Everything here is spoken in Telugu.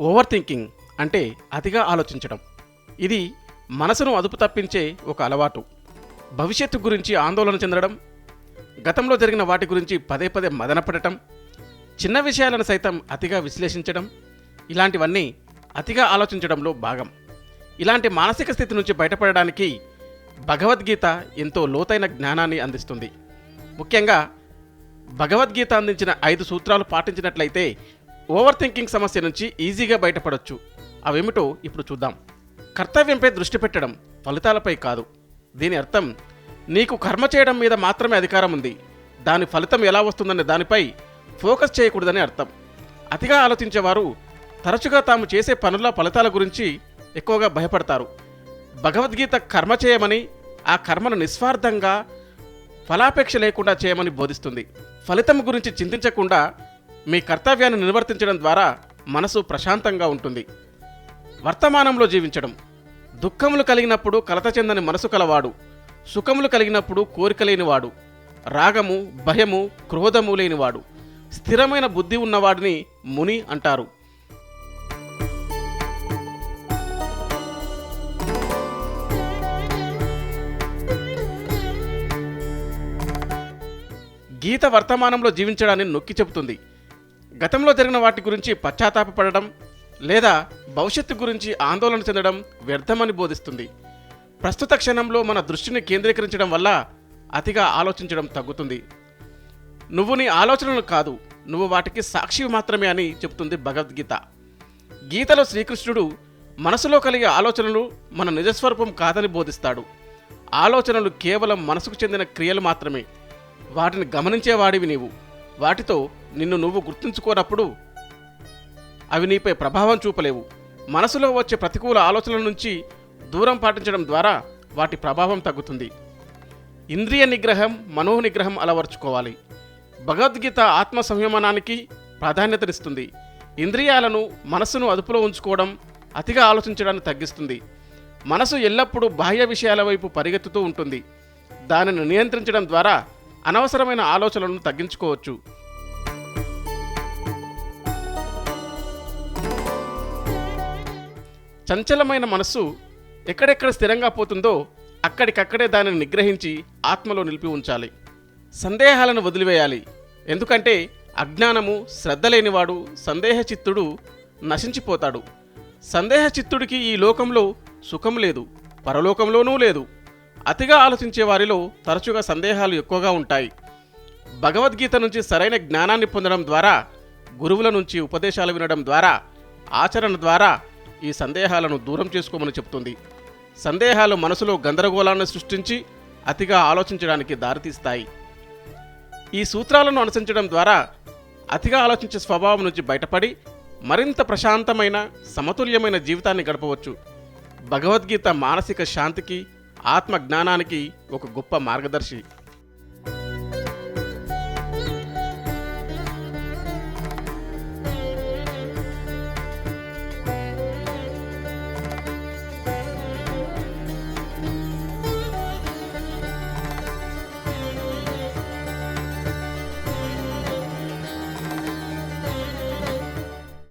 ఓవర్ థింకింగ్ అంటే అతిగా ఆలోచించడం. ఇది మనసును అదుపు తప్పించే ఒక అలవాటు. భవిష్యత్తు గురించి ఆందోళన చెందడం గతంలో జరిగిన వాటి గురించి పదే పదే మదనపడటం చిన్న విషయాలను సైతం అతిగా విశ్లేషించడం ఇలాంటివన్నీ అతిగా ఆలోచించడంలో భాగం. ఇలాంటి మానసిక స్థితి నుంచి బయటపడడానికి భగవద్గీత ఎంతో లోతైన జ్ఞానాన్ని అందిస్తుంది. ముఖ్యంగా భగవద్గీత అందించిన ఐదు సూత్రాలు పాటించినట్లయితే ఓవర్ థింకింగ్ సమస్య నుంచి ఈజీగా బయటపడొచ్చు. అవేమిటో ఇప్పుడు చూద్దాం. కర్తవ్యంపై దృష్టి పెట్టడం ఫలితాలపై కాదు. దీని అర్థం నీకు కర్మ చేయడం మీద మాత్రమే అధికారం ఉంది. దాని ఫలితం ఎలా వస్తుందనే దానిపై ఫోకస్ చేయకూడదని అర్థం. అతిగా ఆలోచించేవారు తరచుగా తాము చేసే పనుల ఫలితాల గురించి ఎక్కువగా భయపడతారు. భగవద్గీత కర్మ చేయమని ఆ కర్మను నిస్వార్థంగా ఫలాపేక్ష లేకుండా చేయమని బోధిస్తుంది. ఫలితం గురించి చింతించకుండా మీ కర్తవ్యాన్ని నిర్వర్తించడం ద్వారా మనసు ప్రశాంతంగా ఉంటుంది. వర్తమానంలో జీవించడం. దుఃఖములు కలిగినప్పుడు కలత చెందని మనసు కలవాడు. సుఖములు కలిగినప్పుడు కోరిక లేనివాడు. రాగము భయము క్రోధము లేనివాడు. స్థిరమైన బుద్ధి ఉన్నవాడిని ముని అంటారు. గీత వర్తమానంలో జీవించడాన్ని నొక్కి చెబుతుంది. గతంలో జరిగిన వాటి గురించి పశ్చాత్తాపపడడం లేదా భవిష్యత్తు గురించి ఆందోళన చెందడం వ్యర్థమని బోధిస్తుంది. ప్రస్తుత క్షణంలో మన దృష్టిని కేంద్రీకరించడం వల్ల అతిగా ఆలోచించడం తగ్గుతుంది. నువ్వు నీ ఆలోచనలు కాదు నువ్వు వాటికి సాక్షి మాత్రమే అని చెబుతుంది భగవద్గీత. గీతలో శ్రీకృష్ణుడు మనసులో కలిగే ఆలోచనలు మన నిజస్వరూపం కాదని బోధిస్తాడు. ఆలోచనలు కేవలం మనసుకు చెందిన క్రియలు మాత్రమే. వాటిని గమనించేవాడివి నీవు. వాటితో నిన్ను నువ్వు గుర్తుంచుకోనప్పుడు అవి నీపై ప్రభావం చూపలేవు. మనసులో వచ్చే ప్రతికూల ఆలోచనల నుంచి దూరం పాటించడం ద్వారా వాటి ప్రభావం తగ్గుతుంది. ఇంద్రియ నిగ్రహం మనో నిగ్రహం అలవర్చుకోవాలి. భగవద్గీత ఆత్మ సంయమనానికి ప్రాధాన్యతనిస్తుంది. ఇంద్రియాలను మనస్సును అదుపులో ఉంచుకోవడం అతిగా ఆలోచించడాన్ని తగ్గిస్తుంది. మనసు ఎల్లప్పుడూ బాహ్య విషయాల వైపు పరిగెత్తుతూ ఉంటుంది. దానిని నియంత్రించడం ద్వారా అనవసరమైన ఆలోచనలను తగ్గించుకోవచ్చు. చంచలమైన మనస్సు ఎక్కడెక్కడ స్థిరంగా పోతుందో అక్కడికక్కడే దానిని నిగ్రహించి ఆత్మలో నిలిపి ఉంచాలి. సందేహాలను వదిలివేయాలి. ఎందుకంటే అజ్ఞానము శ్రద్ధ లేనివాడు సందేహచిత్తుడు నశించిపోతాడు. సందేహచిత్తుడికి ఈ లోకంలో సుఖం లేదు పరలోకంలోనూ లేదు. అతిగా ఆలోచించే వారిలో తరచుగా సందేహాలు ఎక్కువగా ఉంటాయి. భగవద్గీత నుంచి సరైన జ్ఞానాన్ని పొందడం ద్వారా గురువుల నుంచి ఉపదేశాలు వినడం ద్వారా ఆచరణ ద్వారా ఈ సందేహాలను దూరం చేసుకోమని చెప్తుంది. సందేహాలు మనసులో గందరగోళాన్ని సృష్టించి అతిగా ఆలోచించడానికి దారితీస్తాయి. ఈ సూత్రాలను అనుసరించడం ద్వారా అతిగా ఆలోచించే స్వభావం నుంచి బయటపడి మరింత ప్రశాంతమైన సమతుల్యమైన జీవితాన్ని గడపవచ్చు. భగవద్గీత మానసిక శాంతికి ఆత్మ జ్ఞానానికి ఒక గొప్ప మార్గదర్శి.